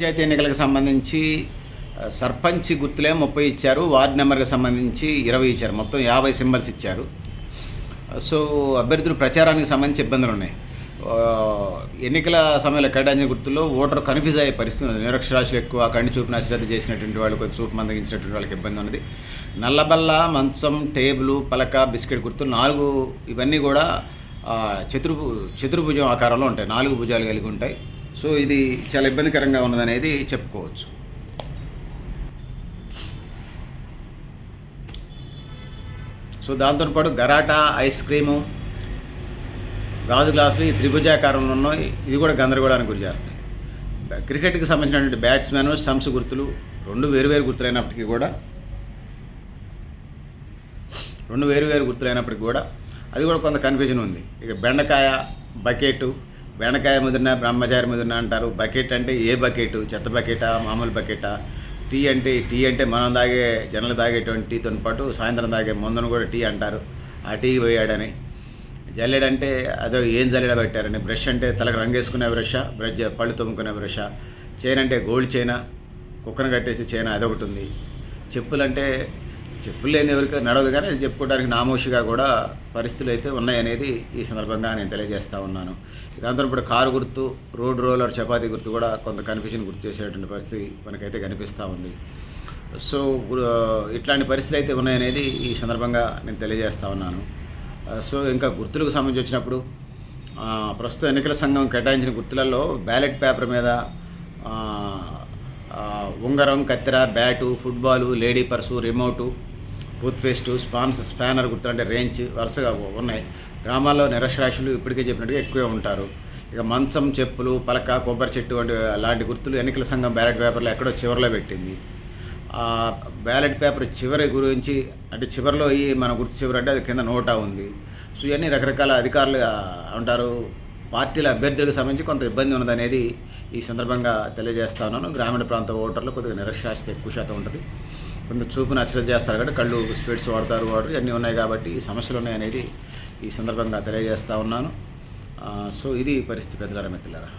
పంచాయతీ ఎన్నికలకు సంబంధించి సర్పంచ్ గుర్తులే ముప్పై ఇచ్చారు వార్డు నెంబర్కి సంబంధించి ఇరవై ఇచ్చారు. మొత్తం యాభై సింబల్స్ ఇచ్చారు. సో అభ్యర్థులు ప్రచారానికి సంబంధించి ఇబ్బందులు ఉన్నాయి. ఎన్నికల సమయంలో కేటాయించిన గుర్తుల్లో ఓటర్ కన్ఫ్యూజ్ అయ్యే పరిస్థితి ఉంది. నిరక్షరాశులు ఎక్కువ కంటి చూపును అశ్రద్ధ చేసినటువంటి వాళ్ళు కొద్ది చూపు మందగించినటువంటి వాళ్ళకి ఇబ్బంది ఉన్నది. నల్లబల్ల మంచం టేబుల్ పలక బిస్కెట్ గుర్తులు నాలుగు ఇవన్నీ కూడా చతుర్భు చతుర్భుజం ఆకారంలో ఉంటాయి. నాలుగు భుజాలు కలిగి ఉంటాయి. సో ఇది చాలా ఇబ్బందికరంగా ఉన్నదనేది చెప్పుకోవచ్చు. సో దాంతోపాటు గరాటా ఐస్ క్రీము గాజు గ్లాసులు ఈ త్రిభుజాకారంలో ఉన్నాయి. ఇది కూడా గందరగోళానికి గురి చేస్తాయి. క్రికెట్కి సంబంధించినటువంటి బ్యాట్స్మెన్ స్టంప్స్ గుర్తులు రెండు వేరువేరు గుర్తులైనప్పటికీ కూడా రెండు వేరువేరు గుర్తులైనప్పటికీ కూడా అది కూడా కొంత కన్ఫ్యూజన్ ఉంది. ఇక బెండకాయ బకెట్ బెండకాయ ముదిరిన బ్రహ్మచారి ముదిరిన అంటారు. బకెట్ అంటే ఏ బకెట్? చెత్త బకెటా? మామూలు బకెటా? టీ అంటే టీ అంటే మనం తాగే జనలు తాగేటువంటి టీతో పాటు సాయంత్రం తాగే మందును కూడా టీ అంటారు. ఆ టీ పోయాడని. జల్లెడ అంటే అదో ఏం జల్లెడ పెట్టారని. బ్రష్ అంటే తలకు రంగేసుకునే బ్రష్ బ్రష్ పళ్ళు తోముకునే బ్రష్ చైన్ అంటే గోల్డ్ చైనా కుక్కను కట్టేసి చైనా అదొకటి ఉంది. చెప్పులంటే చెప్పులు లేని ఎవరికి నడవదు కానీ అది చెప్పుకోవడానికి నామోషిగా కూడా పరిస్థితులు అయితే ఉన్నాయనేది ఈ సందర్భంగా నేను తెలియజేస్తూ ఉన్నాను. దాంతో ఇప్పుడు కారు గుర్తు రోడ్ రోలర్ చపాతీ గుర్తు కూడా కొంత కన్ఫ్యూజన్ గుర్తు చేసేటువంటి పరిస్థితి మనకైతే కనిపిస్తూ ఉంది. సో ఇట్లాంటి పరిస్థితులు అయితే ఉన్నాయనేది ఈ సందర్భంగా నేను తెలియజేస్తూ ఉన్నాను. సో ఇంకా గుర్తులకు సంబంధించి వచ్చినప్పుడు ప్రస్తుత ఎన్నికల సంఘం కేటాయించిన గుర్తులలో బ్యాలెట్ పేపర్ మీద ఉంగరం కత్తెర bat football lady purse remote toothpaste spans spanner గుర్తులు అంటే రేంజ్ వరుసగా ఉన్నాయి. గ్రామాల్లో నిరశ్రాసులు ఇప్పటికే చెప్పినట్టుగా ఎక్కువే ఉంటారు. ఇక మంచం చెప్పులు పలక కొబ్బరి చెట్టు వంటి లాంటి గుర్తులు ఎన్నికల సంఘం బ్యాలెట్ పేపర్లో ఎక్కడో చివరిలో పెట్టింది. ఆ బ్యాలెట్ పేపర్ చివరి గురించి అంటే చివరిలో ఈ మన గుర్తు చివరి అంటే అది కింద నోటా ఉంది. సో ఇవన్నీ రకరకాల అధికారులు అంటారు పార్టీల అభ్యర్థులకు సంబంధించి కొంత ఇబ్బంది ఉన్నదనేది ఈ సందర్భంగా తెలియజేస్తా ఉన్నాను. గ్రామీణ ప్రాంత ఓటర్లు కొద్దిగా నిరక్షరాస్యత ఎక్కువ శాతం ఉంటుంది. కొంత చూపును అశ్రద్ధ చేస్తారు కాబట్టి కళ్ళు స్పీడ్స్ వాడతారు వాడు. అన్నీ ఉన్నాయి కాబట్టి ఈ సమస్యలు ఉన్నాయనేది ఈ సందర్భంగా తెలియజేస్తూ ఉన్నాను. సో ఇది పరిస్థితి పెద్దలారా మిత్రులారా.